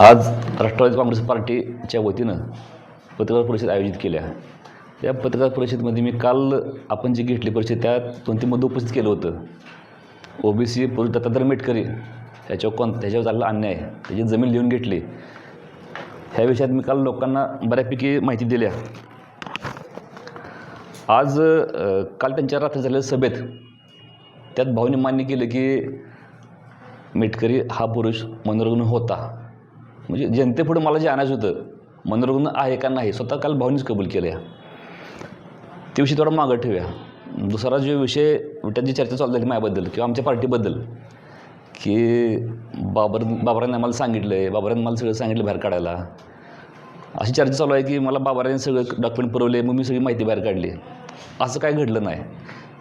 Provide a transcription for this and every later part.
आज राष्ट्रवादी काँग्रेस पार्टीच्या वतीनं पत्रकार परिषद आयोजित केल्या त्या पत्रकार परिषदेमध्ये मी काल आपण जी घेतली परिषद त्यात दोन तीन मुद्दे उपस्थित केलं होतं? ओबीसी पुरुष दत्तात्रय मेटकरी त्याच्यावर कोण त्याच्यावर चालला अन्याय त्याची जमीन लिहून घेतली. ह्या विषयात मी काल लोकांना बऱ्यापैकी माहिती दिल्या आज काल त्यांच्या रात्री झालेल्या सभेत त्यात भाऊने मान्य केलं की मेटकरी हा पुरुष मनोरंजन होता. म्हणजे जनतेपुढे मला जे आणायचं होतं मनोरुग्ण आहे का नाही स्वतः काल भावनीच कबूल केल्या ते विषय थोडा मागं ठेवूया. दुसरा जो विषय त्यात जी चर्चा चालू झाली माझ्याबद्दल किंवा आमच्या पार्टीबद्दल की बाबर बाबरांनी आम्हाला सांगितलं आहे बाबरांनी मला सगळं सांगितलं बाहेर काढायला. अशी चर्चा चालू आहे की मला बाबरांनी सगळं डॉक्युमेंट पुरवले मग मी सगळी माहिती बाहेर काढली. असं काय घडलं नाही.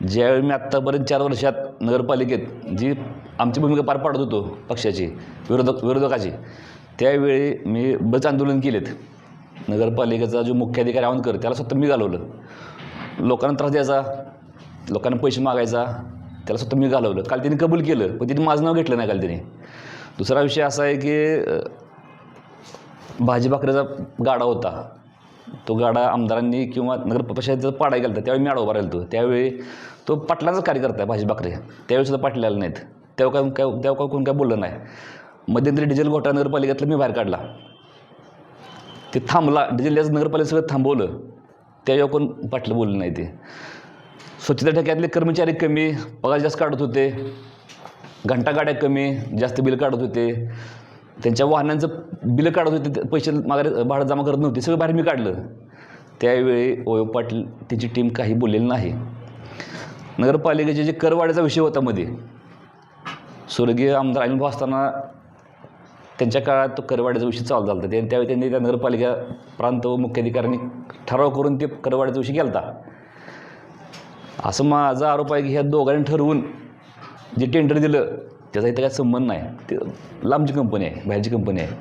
ज्यावेळी मी आत्तापर्यंत चार वर्षात नगरपालिकेत जी आमची भूमिका पार पाडत होतो पक्षाची विरोधक विरोधकाची त्यावेळी मी बच आंदोलन केलेत. नगरपालिकेचा जो मुख्याधिकारी कर त्याला स्वतः मी घालवलं. लोकांना त्रास द्यायचा लोकांना पैसे मागायचा त्याला स्वतः मी घालवलं. काल त्यांनी कबूल केलं पण तिने माझं नाव घेतलं नाही काल त्याने. दुसरा विषय असा आहे की भाजी भाकरीचा गाडा होता. तो गाडा आमदारांनी किंवा नगर प्रशासनाचा पाडा गेला होता त्यावेळी मी आडोबा राहिलो होतो त्यावेळी तो पाटलांचा कार्यकर्ता आहे भाजी भाकरी त्यावेळी सुद्धा नाहीत. तेव्हा काय काय तेव्हा काय कोण काय बोललं नाही. मध्यंतरी डिझेल घोटाळा नगरपालिकेतला मी बाहेर काढला. ते थांबला. डिझेल याचं नगरपालिका सगळं थांबवलं. त्यावेळी कोण पाटलं बोललं नाही ते. स्वच्छता ठेक्यातले कर्मचारी कमी पगार जास्त काढत होते. घंटा गाड्या कमी जास्त बिल काढत होते. त्यांच्या वाहनांचं बिलं काढत होते. ते पैसे माघारी भाडं जमा करत नव्हते. सगळं बाहेर मी काढलं. त्यावेळी ओयो पाटील त्यांची टीम काही बोललेली नाही. नगरपालिकेचे जे करवाढीचा विषय होता मध्ये स्वर्गीय आमदार अनिल असताना त्यांच्या काळात तो करवाड्याचा विषय चालू झाला होता. त्यावेळी त्यांनी त्या नगरपालिका प्रांत व मुख्याधिकाऱ्यांनी ठराव करून ते करवाड्याचा विषय केला होता असं माझा आरोप आहे की ह्या दोघांनी ठरवून जे टेंडर दिलं त्याचा इथं काय संबंध नाही. ते लांबची कंपनी आहे बाहेरची कंपनी आहे.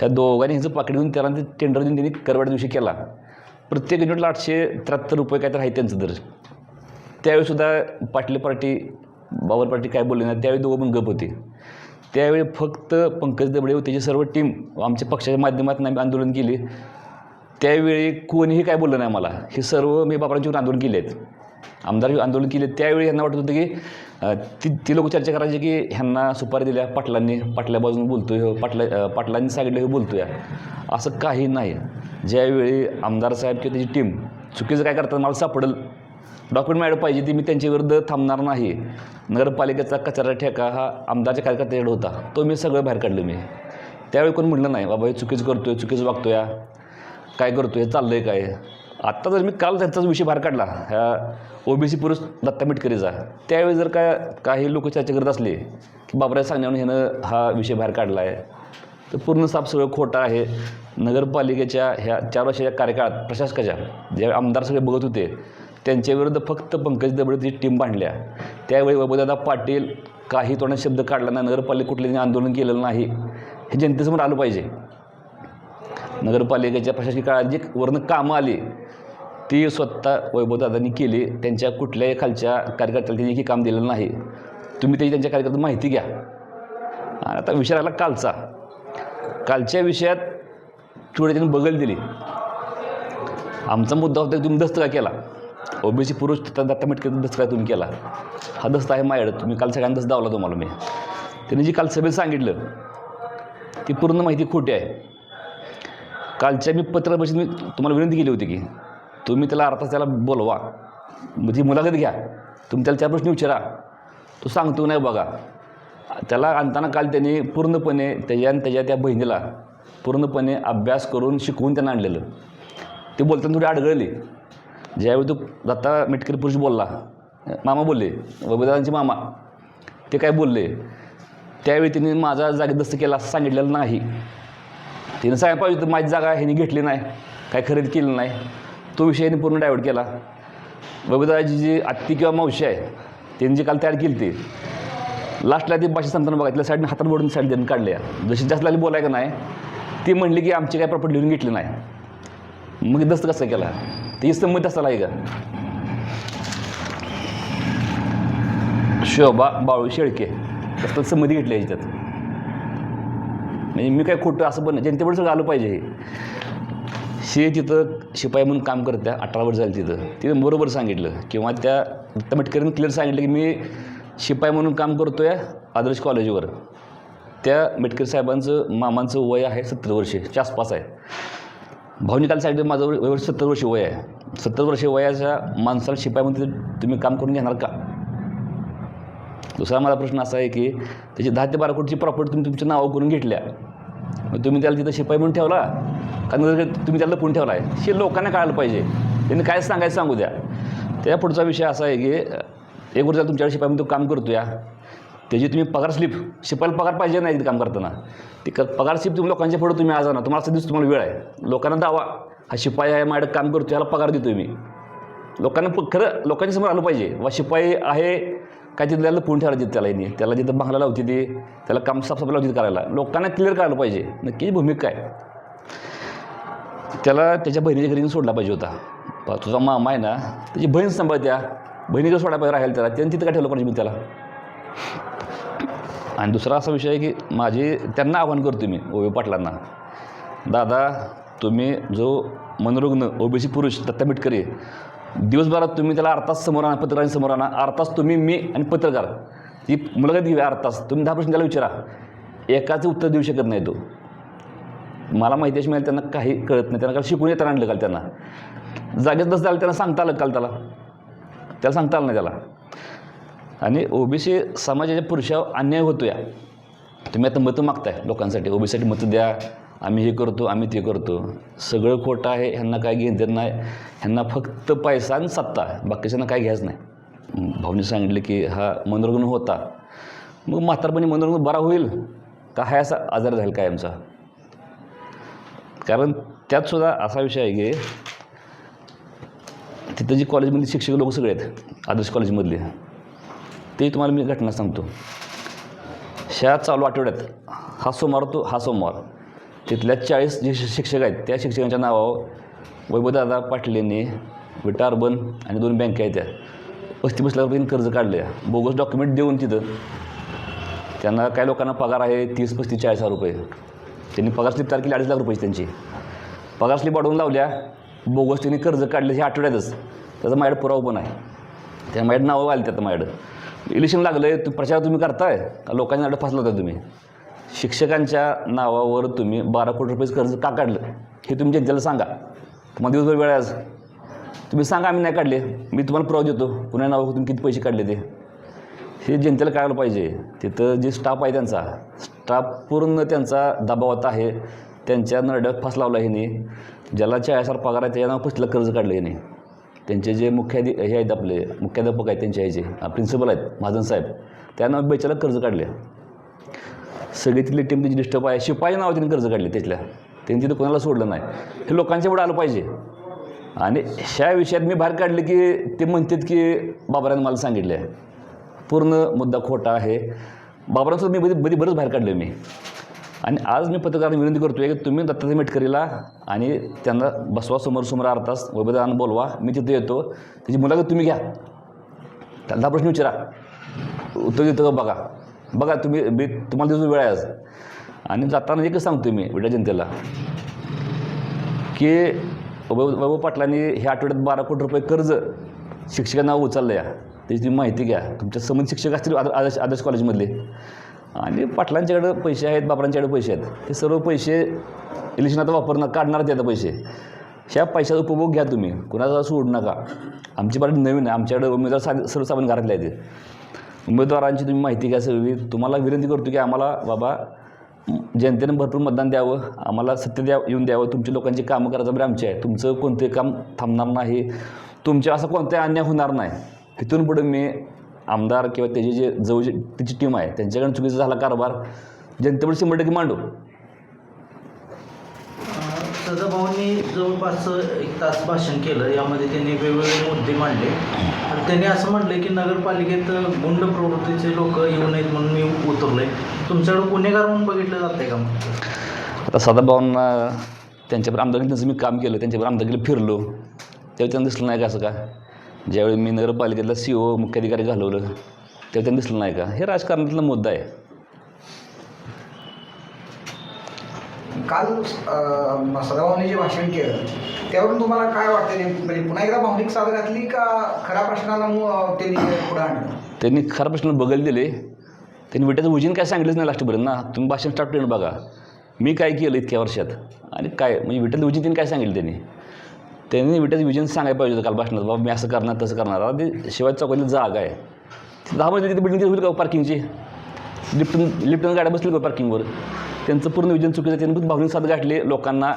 त्या दोघांनी ह्याचं पाकिट घेऊन त्याला ते टेंडर देऊन त्यांनी करवाड्या दिवशी केला. प्रत्येक युनिटला आठशे त्र्याहत्तर रुपये काय तर आहे त्यांचं दर. त्यावेळीसुद्धा पाटील पार्टी बाबर पार्टी काय बोलले नाही त्यावेळी दोघं पण गप होते. त्यावेळी फक्त पंकज दबडे व त्याची सर्व टीम आमच्या पक्षाच्या माध्यमातून आम्ही आंदोलन केले. त्यावेळी कोणीही काय बोललं नाही मला हे सर्व मी बाबरांच्यावर आंदोलन केले आहेत आमदार आंदोलन केले त्यावेळी ह्यांना वाटत होतं की ती ती लोक चर्चा करायची की ह्यांना सुपारी दिल्या पाटलांनी पाटल्या बाजून बोलतो हो पाटला पाटलांनी सांगितलं हे बोलतोय. असं काही नाही. ज्यावेळी आमदार साहेब किंवा त्याची टीम चुकीचं काय करतात मला सापडलं. डॉक्युमेंट मिळालं पाहिजे ती मी त्यांच्याविरुद्ध थांबणार नाही. नगरपालिकेचा कचरा ठेका हा आमदारच्या कार्यकर्त्याकडे होता. तो मी सगळं बाहेर काढलं मी. त्यावेळी कोण म्हटलं नाही बाबा हे चुकीचं करतो आहे चुकीचं वागतोय काय करतो आहे चाललं आहे काय? आत्ता जर मी काल त्यांचाच विषय बाहेर काढला ह्या ओबीसी पुरुष दत्ता मिटकरीचा त्यावेळी जर काय काही लोक चर्चा करत असले की बाबराय सांगण्यावर ह्यानं हा विषय बाहेर काढला आहे तर पूर्ण साफ सगळं खोटं आहे. नगरपालिकेच्या ह्या चार वर्षाच्या कार्यकाळात प्रशासकाच्या ज्यावेळी आमदार सगळे बघत होते त्यांच्याविरुद्ध फक्त पंकज दबडेची टीम बांधल्या. त्यावेळी वैभवदादा पाटील काही तोंडात शब्द काढला नाही. नगरपालिका कुठल्याने आंदोलन केलेलं नाही. हे जनतेसमोर आलं पाहिजे. नगरपालिकेच्या प्रशासकीय काळात जी वरनं कामं आली ती स्वतः वैभवदादांनी केली. त्यांच्या कुठल्याही खालच्या कार्यकर्त्याला त्यांनी हे काम दिलेलं नाही. तुम्ही त्याची त्यांच्या कार्यकर्त्याला माहिती घ्या. आता विषय आला कालचा. कालच्या विषयात थोडी त्यांनी बगल दिली. आमचा मुद्दा होता की तुम्ही दस्त का केला. ओबीसी पुरुष दत्ता मेटकर दस काय तुम्ही केला. हा दस्त आहे माझ्याकडे. तुम्ही काल सगळ्यांना दस्त दावला तुम्हाला मी. त्यांनी जी काल सभेत सांगितलं ती पूर्ण माहिती खोटी आहे. कालच्या मी पत्र मी तुम्हाला विनंती केली होती की तुम्ही त्याला अर्धा त्याला बोलवा. म्हणजे मुलाखत घ्या. तुम्ही त्याला त्या प्रश्न विचारा. तो सांगतो नाही बघा. त्याला आणताना काल त्यांनी पूर्णपणे त्याच्या आणि त्याच्या त्या बहिणीला पूर्णपणे अभ्यास करून शिकवून त्यांना आणलेलं. ते बोलताना थोडी अडगळली. ज्यावेळी तो दत्ता मेटकरी पुरुष बोलला मामा बोलले वैभवदादांचे मामा ते काय बोलले? त्यावेळी त्यांनी माझा जागेदस्त केला असं सांगितलेलं नाही. तिनं सांगायला पाहिजे तर माझी जागा ह्याने घेतली नाही काय खरेदी केली नाही. तो विषय यांनी पूर्ण डायवर्ट केला. वैभवदाची जी आत्ती किंवा मावशी आहे त्यांनी जी काल तयार केली ती लास्टला ती भाषा संतांना बघितलं साईडने हातात बोडून साईड त्यांनी काढल्या. जशी जास्त लागली बोलाय का नाही ती म्हणली की आमची काय प्रॉपर्टी लिहून घेतली नाही. मग दस्त कसं केला ती संमती असायला आहे का? शोभा बाळू शेळके. तर संमती घेतली आहे याच्यात म्हणजे मी काय खोटं असं पण नाही. जनतेपुढे सगळं आलं पाहिजे. हे शे तिथं शिपाई म्हणून काम करत्या अठरा वर्ष झाली तिथं. तिथं बरोबर सांगितलं. किंवा त्या दत्ता क्लिअर सांगितलं की मी शिपाई म्हणून काम करतो आहे आदर्श कॉलेजवर त्या मेटकर साहेबांचं मामांचं वय आहे सत्तर वर्षेच्या आसपास आहे. भाऊनी साईड माझं वय सत्तर वर्ष वय आहे. सत्तर वर्ष वयाच्या माणसाला शिपाई तुम्ही काम करून घेणार का? दुसरा माझा प्रश्न असा आहे की त्याची दहा ते बारा कोटीची प्रॉपर्टी तुम्ही तुमच्या नावावर करून घेतल्या. मग तुम्ही त्याला तिथं शिपाई म्हणून ठेवला? कारण तुम्ही त्याला लपून ठेवला आहे हे लोकांना कळायला पाहिजे. त्यांनी काय सांगायचं सांगू द्या. त्या पुढचा विषय असा आहे की एक वर्ष झालं तुमच्याकडे शिपाई म्हणून तो काम करतो या त्याची तुम्ही पगार स्लिप शिपायला पगार पाहिजे नाही तिथे काम करताना. ती क पगार स्लिप तुम्ही लोकांच्या पुढे तुम्ही आज आणा. तुम्हाला असं दिवस तुम्हाला वेळ आहे. लोकांना दावा. हा शिपाई आहे माझ्याकडे काम करतो याला पगार देतो मी. लोकांना प खरं लोकांच्या समोर आलं पाहिजे. वा शिपाई आहे काय तिथं त्याला पुण ठेवायला देत त्याला त्याला जिथं बांगला लावते ती त्याला काम साफसफाई लावते करायला. लोकांना क्लिअर करायला पाहिजे. नक्की भूमिका आहे. त्याला त्याच्या बहिणीच्या घरी सोडला पाहिजे होता. तुझा मामा आहे ना त्याची बहीण सांभाळत्या. बहिणीकडे सोडायला पाहिजे राहायला त्याला. त्यांनी तिथं काय ठेवलं पाहिजे मी त्याला? आणि दुसरा असा विषय आहे की माझे त्यांना आव्हान करतो मी ओबी पाटलांना. दादा तुम्ही जो मनोरुग्ण ओबीसी पुरुष दत्ता मिटकरी दिवसभरात तुम्ही त्याला अर्ध तास समोर आणा पत्रकारांनी समोर आणा अर्ध तास तुम्ही मी आणि पत्रकार ती मुलाखत घेऊया अर्ध तास. तुम्ही दहा प्रश्न त्याला विचारा. एकाचं उत्तर देऊ शकत नाही तो. मला माहिती अशी मिळाली त्यांना काही कळत नाही. त्यांना काल शिकून येताना आणलं काल त्यांना. जागेत दस झालं त्यांना सांगता आलं काल त्याला? त्याला सांगता आलं नाही त्याला. आणि ओबीसी समाजाच्या पुरुषावर अन्याय होतो या तुम्ही आता मतं मागताय लोकांसाठी. ओबीसीसाठी मतं द्या. आम्ही हे करतो आम्ही ते करतो. सगळं खोटं आहे ह्यांना काय घेईन नाही. ह्यांना फक्त पैसा आणि सत्ता. बाकीच्यांना काय घ्यायचं नाही. भाऊनी सांगितलं की हा मनोरुग्ण होता. मग म्हातारपणी मनोरुग्ण बरा होईल का? हा असा आजार झाला काय आमचा? कारण त्यातसुद्धा असा विषय आहे की तिथं जी कॉलेजमधली शिक्षक लोक सगळे आहेत आदर्श कॉलेजमधले ते तुम्हाला मी घटना सांगतो. शाळा चालू आठवड्यात हा सोमवार तो हा सोमवार. तिथल्या चाळीस जे शिक्षक आहेत त्या शिक्षकांच्या नावावर वैभवदादा पाटील विटा अर्बन आणि दोन बँका आहेत त्या पस्तीस लाख कर्ज काढले बोगस डॉक्युमेंट देऊन तिथं त्यांना काही लोकांना पगार आहे तीस पस्तीस चाळीस हजार रुपये. त्यांनी पगार स्लिप तयार केली अडीच लाख रुपयाची त्यांची. पगार स्लिप वाढवून लावल्या बोगस त्यांनी कर्ज काढले हे आठवड्यातच. त्याचा माझ्याकडे पुरावा पण आहे. त्या माझ्याकडे नावं आली त्यात माझ्याकडं इलेक्शन लागलं आहे प्रचार तुम्ही करताय? का लोकांच्या नाडं फसला होता तुम्ही? शिक्षकांच्या नावावर तुम्ही बारा कोटी रुपये कर्ज का काढलं? हे तुम्ही जनतेला सांगा. तुम्हाला दिवसभर वेळ आहे आज. तुम्ही सांगा आम्ही नाही काढले. मी तुम्हाला पुरावा देतो. पुण्या नावावर तुम्ही किती पैसे काढले ते? हे जनतेला कळायला पाहिजे. तिथं जे स्टाफ आहे त्यांचा स्टाफ पूर्ण त्यांचा दबावात आहे. त्यांच्या नरड्यात फास लावला ह्याने. ज्याला चाळीस हजार पगार आहे त्याच्या नाव कर्ज काढलं ह्याने. त्यांचे जे मुख्याधि हे आहेत आपले मुख्याध्यापक आहेत त्यांचे ह्याचे प्रिन्सिपल आहेत महाजन साहेब. त्या नाव बेचाला कर्ज काढले. सगळी तिथली टीम त्यांची डिस्टर्ब आहे शिपाई नाव त्यांनी कर्ज काढले त्यातल्या. त्यांनी तिथं कोणाला सोडलं नाही. हे लोकांच्या पुढे आलं पाहिजे. आणि ह्या विषयात मी बाहेर काढले की ते म्हणतात की बाबरानं मला सांगितले आहे पूर्ण मुद्दा खोटा आहे. बाबरांसुद्धा मी बधी बधी बरंच बाहेर काढलं मी. आणि आज मी पत्रकारांना विनंती करतो आहे की तुम्ही दत्तात्रय मेटकरीला आणि त्यांना बसवा समोर समोर तास वैभदान बोलवा. मी तिथे येतो. त्याची मुलाखत तुम्ही घ्या. त्यांना प्रश्न विचारा. उत्तर देतो का बघा. बघा तुम्ही मी तुम्हाला दिवस वेळ आहे आज. आणि जाताना एकच सांगतो मी विड्या जनतेला की वैभव पाटलांनी ह्या आठवड्यात बारा कोटी रुपये कर्ज शिक्षकांना उचललं या त्याची तुम्ही माहिती घ्या. तुमच्या समज शिक्षक असतील आदर्श आदर्श कॉलेजमधले आणि पाटलांच्याकडं पैसे आहेत बापरांच्याकडे पैसे आहेत. ते सर्व पैसे इलेक्शनात वापरणं काढणार ते आता पैसे. ह्या पैशाचा उपभोग घ्या तुम्ही. कुणाचा सोडू नका. आमची पार्टी नवीन आहे. आमच्याकडे उमेदवार सा सर्वसामान्य घरातले आहेत. उमेदवारांची तुम्ही माहिती घ्या सगळी. तुम्हाला विनंती करतो की आम्हाला बाबा जनतेनं भरपूर मतदान द्यावं. आम्हाला सत्य द्या येऊन द्यावं. तुमच्या लोकांची कामं करायचं बरं आमची आहे. तुमचं कोणते काम थांबणार नाही. तुमच्या असं कोणताही अन्याय होणार नाही. इथून पुढे मी आमदार किंवा त्याची जे जवळची तिची टीम आहे त्यांच्याकडे चुकीचा झाला कारभार जनतेपुढे शंभर टक्के मांडू. सदाभाऊंनी जवळपास एक तास भाषण केलं यामध्ये त्यांनी वेगवेगळे मुद्दे मांडले. तर त्यांनी असं म्हटलं की नगरपालिकेत गुंड प्रवृत्तीचे लोक येऊ नयेत म्हणून मी उतरलोय. तुमच्याकडे गुन्हेगार म्हणून बघितलं जातंय का मग? आता सदाभाऊंना त्यांच्यावर आमदारकीत जसं मी काम केलं त्यांच्यावर आमदारकीला फिरलो त्यावेळी त्यांना दिसलं नाही का असं का? ज्यावेळी मी नगरपालिकेतला सी ओ मुख्याधिकारी घालवलं तेव्हा त्यांना दिसलं नाही का? हे राजकारणातला मुद्दा आहे. काल सदाभाऊने जे भाषण केलं त्यावरून तुम्हाला काय वाटतं? म्हणजे पुन्हा एकदा भावनिक साथ घातली का खऱ्या प्रश्नाला त्यांनी पुढे आणलं? त्यांनी खरा प्रश्न बघायला दिले. त्यांनी विट्याचं उजीन काय सांगितलंच नाही लास्टपर्यंत. ना तुम्ही भाषण स्टार्ट करून बघा. मी काय केलं इतक्या वर्षात? आणि काय म्हणजे विट्याचं उजीन त्यांनी काय सांगितलं त्यांनी? त्यांनी विट्याचं विजन सांगायला पाहिजे होतं काल भाषणात बाबा मी असं करणार तसं करणार. आता ते शिवाय चौकातली जागा आहे. ती दहा महिने तिथे बिल्डिंग होईल का पार्किंगची लिफ्टन लिफ्टन गाड्या बसतील का पार्किंगवर त्यांचं पूर्ण विजन चुकीचं त्यांनी पण भावनिक साथ गाठली लोकांना.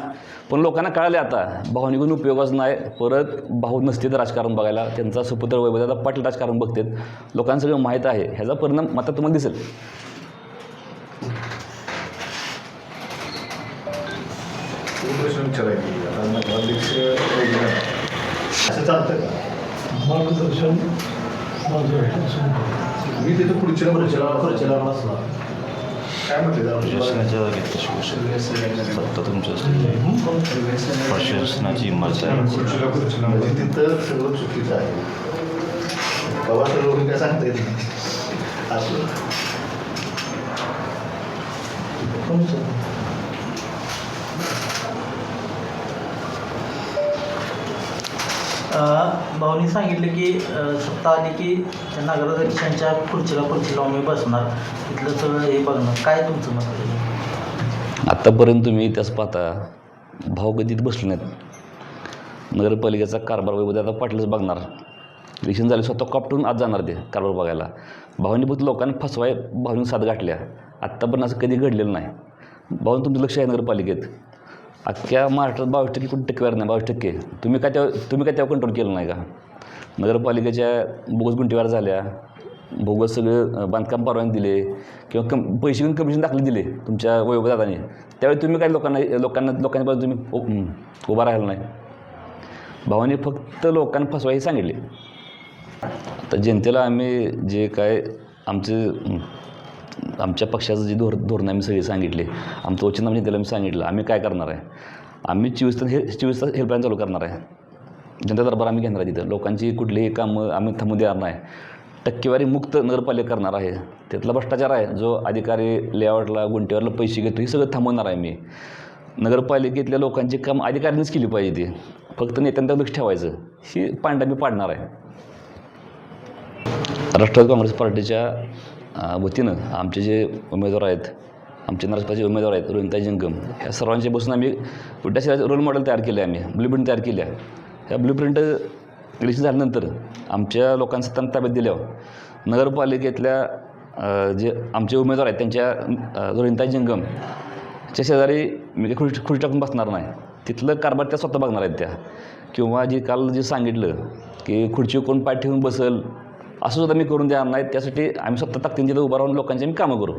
पण लोकांना कळाले आता भावनिकून उपयोगच नाही. परत भाऊ नसते तर राजकारण बघायला. त्यांचा सुपुत्र वैभव आता पाटील राजकारण बघतात. लोकांना सगळं माहीत आहे. ह्याचा परिणाम मात्र तुम्हाला दिसेल. प्रश्न विचारायचे. अध्यक्ष असं चालतं का मार्गदर्शन माझं मी तिथं पुढच्या खुर्चीला खुर्चीला बसला काय म्हटलं प्रशासनाची इमारत आहे तिथं सगळं चुकीचं आहे बाबा लोक काय सांगता येत नाही असं. भाऊनी सांगितलं की सत्ता आली की नगराध्यक्षांच्या खुर्चीला खुर्चीला मी बसणार. तिथलं सगळं हे बघणार. काय तुमचं मत आत्तापर्यंत तुम्ही इतिहास पाहता भाऊ बसले नाहीत. नगरपालिकेचा कारभार वैभव आता पाटलंच बघणार. इलेक्शन झाले स्वतः कापटून आज जाणार ते कारभार बघायला. भाऊनी बहुत लोकांनी फसवाय भाऊनी साथ गाठल्या. आत्तापर्यंत असं कधी घडलेलं नाही. भाऊन तुमचं लक्ष आहे नगरपालिकेत. अख्ख्या महाराष्ट्रात बावीस टक्के कुठे टक्केवर नाही? बावीस टक्के तुम्ही काय त्या तुम्ही काय त्यावर कंट्रोल केलं नाही का? नगरपालिकेच्या बोगस गुंठेवार झाल्या. बोगस सगळं बांधकाम परवाने दिले. किंवा कम पैसे घेऊन कमिशन दाखले दिले तुमच्या वैभवदादाने त्यावेळी तुम्ही काय लोकांना लोकांना लोकांच्या तुम्ही उभा राहिला नाही. भावाने फक्त लोकांना फसवा हे सांगितले. आता जनतेला आम्ही जे काय आमचे आमच्या पक्षाचं जे धोर धोरणं आम्ही सगळे सांगितले. आमचं वचन आम्ही त्याला आम्ही सांगितलं. आम्ही काय करणार आहे? आम्ही चोवीस तास हे चोवीस तास हेल्पलाईन चालू करणार आहे. जनता दरबार आम्ही घेणार आहे तिथं. लोकांची कुठलीही कामं आम्ही थांबू देणार नाही. टक्केवारी मुक्त नगरपालिका करणार आहे. त्यातला भ्रष्टाचार आहे. जो अधिकारी लेआउटला गुंठेवरला पैसे घेतो हे सगळं थांबवणार आहे मी नगरपालिकेतल्या लोकांची काम अधिकाऱ्यांनीच केली पाहिजे ती. फक्त नेत्यांना लक्ष ठेवायचं. ही पांडा मी पाडणार आहे. राष्ट्रवादी काँग्रेस पार्टीच्या वतीनं आमचे जे उमेदवार आहेत आमचे नरसपाचे उमेदवार आहेत रोहिंता जंगम ह्या सर्वांचे बसून आम्ही पुढच्या रोल मॉडेल तयार केले आम्ही ब्ल्यू प्रिंट तयार केल्या ह्या ब्ल्यू प्रिंट झाल्यानंतर आमच्या लोकांचं त्यांना ताब्यात दिल्यावर नगरपालिकेतल्या जे आमचे उमेदवार आहेत त्यांच्या रोहिंता रोहिंताई जंगम च्या शेजारी मी काही खुर्ची खुर्ची टाकून बसणार नाही. तिथलं कारभार त्या स्वतः बघणार आहेत त्या. किंवा जे काल जे सांगितलं की खुर्ची कोण पाय ठेवून बसल असं सुद्धा मी करून देणार नाही. त्यासाठी आम्ही स्वतः ताकदीने तिथं उभं राहून लोकांची आम्ही कामं करू.